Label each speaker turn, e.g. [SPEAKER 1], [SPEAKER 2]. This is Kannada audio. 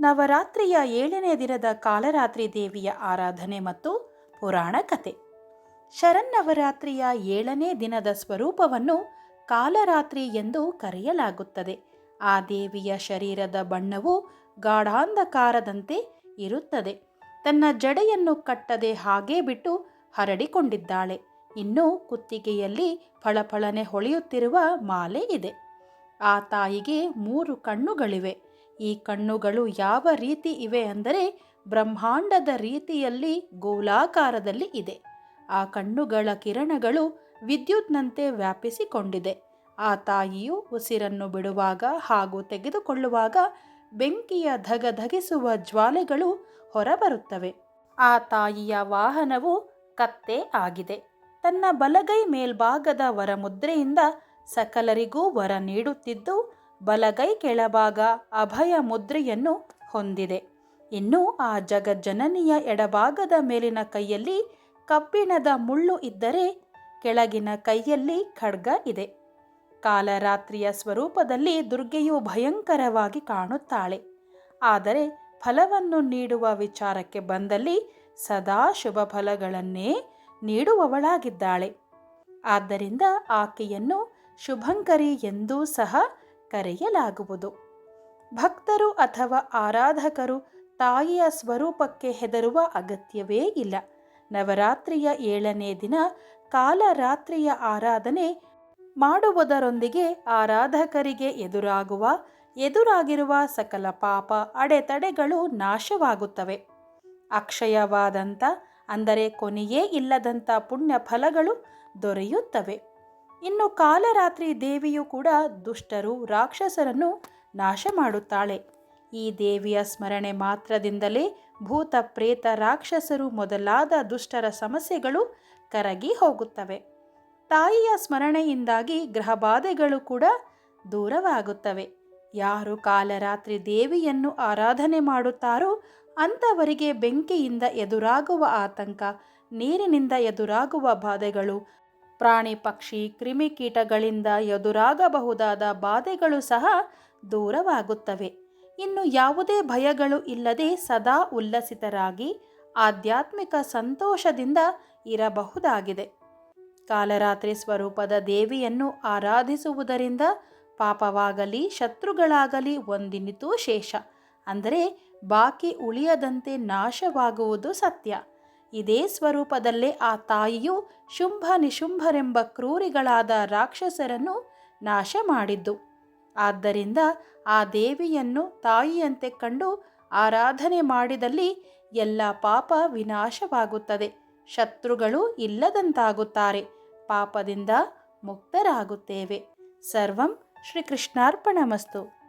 [SPEAKER 1] ನವರಾತ್ರಿಯ ಏಳನೇ ದಿನದ ಕಾಲರಾತ್ರಿ ದೇವಿಯ ಆರಾಧನೆ ಮತ್ತು ಪುರಾಣ ಕಥೆ ಶರನ್ನವರಾತ್ರಿಯ ಏಳನೇ ದಿನದ ಸ್ವರೂಪವನ್ನು ಕಾಲರಾತ್ರಿ ಎಂದು ಕರೆಯಲಾಗುತ್ತದೆ. ಆ ದೇವಿಯ ಶರೀರದ ಬಣ್ಣವು ಗಾಢಾಂಧಕಾರದಂತೆ ಇರುತ್ತದೆ. ತನ್ನ ಜಡೆಯನ್ನು ಕಟ್ಟದೆ ಹಾಗೇ ಬಿಟ್ಟು ಹರಡಿಕೊಂಡಿದ್ದಾಳೆ. ಇನ್ನು ಕುತ್ತಿಗೆಯಲ್ಲಿ ಫಳಫಳನೆ ಹೊಳೆಯುತ್ತಿರುವ ಮಾಲೆ ಇದೆ. ಆ ತಾಯಿಗೆ ಮೂರು ಕಣ್ಣುಗಳಿವೆ. ಈ ಕಣ್ಣುಗಳು ಯಾವ ರೀತಿ ಇವೆ ಅಂದರೆ ಬ್ರಹ್ಮಾಂಡದ ರೀತಿಯಲ್ಲಿ ಗೋಲಾಕಾರದಲ್ಲಿ ಇದೆ. ಆ ಕಣ್ಣುಗಳ ಕಿರಣಗಳು ವಿದ್ಯುತ್ನಂತೆ ವ್ಯಾಪಿಸಿಕೊಂಡಿದೆ. ಆ ತಾಯಿಯು ಉಸಿರನ್ನು ಬಿಡುವಾಗ ಹಾಗೂ ತೆಗೆದುಕೊಳ್ಳುವಾಗ ಬೆಂಕಿಯ ಧಗಧಗಿಸುವ ಜ್ವಾಲೆಗಳು ಹೊರಬರುತ್ತವೆ. ಆ ತಾಯಿಯ ವಾಹನವು ಕತ್ತೆ ಆಗಿದೆ. ತನ್ನ ಬಲಗೈ ಮೇಲ್ಭಾಗದ ವರಮುದ್ರೆಯಿಂದ ಸಕಲರಿಗೂ ವರ ನೀಡುತ್ತಿದ್ದು ಬಲಗೈ ಕೆಳಭಾಗ ಅಭಯ ಮುದ್ರೆಯನ್ನು ಹೊಂದಿದೆ. ಇನ್ನು ಆ ಜಗಜ್ಜನನಿಯ ಎಡಭಾಗದ ಮೇಲಿನ ಕೈಯಲ್ಲಿ ಕಬ್ಬಿಣದ ಮುಳ್ಳು ಇದ್ದರೆ ಕೆಳಗಿನ ಕೈಯಲ್ಲಿ ಖಡ್ಗ ಇದೆ. ಕಾಲರಾತ್ರಿಯ ಸ್ವರೂಪದಲ್ಲಿ ದುರ್ಗೆಯು ಭಯಂಕರವಾಗಿ ಕಾಣುತ್ತಾಳೆ. ಆದರೆ ಫಲವನ್ನು ನೀಡುವ ವಿಚಾರಕ್ಕೆ ಬಂದಲ್ಲಿ ಸದಾ ಶುಭ ಫಲಗಳನ್ನೇ ನೀಡುವವಳಾಗಿದ್ದಾಳೆ. ಆದ್ದರಿಂದ ಆಕೆಯನ್ನು ಶುಭಂಕರಿ ಎಂದೂ ಸಹ ಕರೆಯಲಾಗುವುದು. ಭಕ್ತರು ಅಥವಾ ಆರಾಧಕರು ತಾಯಿಯ ಸ್ವರೂಪಕ್ಕೆ ಹೆದರುವ ಅಗತ್ಯವೇ ಇಲ್ಲ. ನವರಾತ್ರಿಯ ಏಳನೇ ದಿನ ಕಾಲರಾತ್ರಿಯ ಆರಾಧನೆ ಮಾಡುವುದರೊಂದಿಗೆ ಆರಾಧಕರಿಗೆ ಎದುರಾಗುವ, ಎದುರಾಗಿರುವ ಸಕಲ ಪಾಪ ಅಡೆತಡೆಗಳು ನಾಶವಾಗುತ್ತವೆ. ಅಕ್ಷಯವಾದಂಥ, ಅಂದರೆ ಕೊನೆಯೇ ಇಲ್ಲದಂಥ ಪುಣ್ಯ ಫಲಗಳು ದೊರೆಯುತ್ತವೆ. ಇನ್ನು ಕಾಲರಾತ್ರಿ ದೇವಿಯು ಕೂಡ ದುಷ್ಟರು, ರಾಕ್ಷಸರನ್ನು ನಾಶ ಮಾಡುತ್ತಾಳೆ. ಈ ದೇವಿಯ ಸ್ಮರಣೆ ಮಾತ್ರದಿಂದಲೇ ಭೂತ, ಪ್ರೇತ, ರಾಕ್ಷಸರು ಮೊದಲಾದ ದುಷ್ಟರ ಸಮಸ್ಯೆಗಳು ಕರಗಿ ಹೋಗುತ್ತವೆ. ತಾಯಿಯ ಸ್ಮರಣೆಯಿಂದಾಗಿ ಗ್ರಹಬಾಧೆಗಳು ಕೂಡ ದೂರವಾಗುತ್ತವೆ. ಯಾರು ಕಾಲರಾತ್ರಿ ದೇವಿಯನ್ನು ಆರಾಧನೆ ಮಾಡುತ್ತಾರೋ ಅಂಥವರಿಗೆ ಬೆಂಕಿಯಿಂದ ಎದುರಾಗುವ ಆತಂಕ, ನೀರಿನಿಂದ ಎದುರಾಗುವ ಬಾಧೆಗಳು ಪ್ರಾಣಿ ಪಕ್ಷಿ ಕ್ರಿಮಿಕೀಟಗಳಿಂದ ಎದುರಾಗಬಹುದಾದ ಬಾಧೆಗಳು ಸಹ ದೂರವಾಗುತ್ತವೆ. ಇನ್ನು ಯಾವುದೇ ಭಯಗಳು ಇಲ್ಲದೆ ಸದಾ ಉಲ್ಲಸಿತರಾಗಿ ಆಧ್ಯಾತ್ಮಿಕ ಸಂತೋಷದಿಂದ ಇರಬಹುದಾಗಿದೆ. ಕಾಲರಾತ್ರಿ ಸ್ವರೂಪದ ದೇವಿಯನ್ನು ಆರಾಧಿಸುವುದರಿಂದ ಪಾಪವಾಗಲಿ, ಶತ್ರುಗಳಾಗಲಿ ಒಂದಿನಿತೂ ಶೇಷ. ಅಂದರೆ ಬಾಕಿ ಉಳಿಯದಂತೆ ನಾಶವಾಗುವುದು ಸತ್ಯ. ಇದೇ ಸ್ವರೂಪದಲ್ಲೇ ಆ ತಾಯಿಯು ಶುಂಭ ನಿಶುಂಭರೆಂಬ ಕ್ರೂರಿಗಳಾದ ರಾಕ್ಷಸರನ್ನು ನಾಶ ಮಾಡಿದ್ದು ಆದ್ದರಿಂದ ಆ ದೇವಿಯನ್ನು ತಾಯಿಯಂತೆ ಕಂಡು ಆರಾಧನೆ ಮಾಡಿದಲ್ಲಿ ಎಲ್ಲ ಪಾಪ ವಿನಾಶವಾಗುತ್ತದೆ. ಶತ್ರುಗಳು ಇಲ್ಲದಂತಾಗುತ್ತಾರೆ. ಪಾಪದಿಂದ ಮುಕ್ತರಾಗುತ್ತೇವೆ. ಸರ್ವಂ ಶ್ರೀಕೃಷ್ಣಾರ್ಪಣಮಸ್ತು.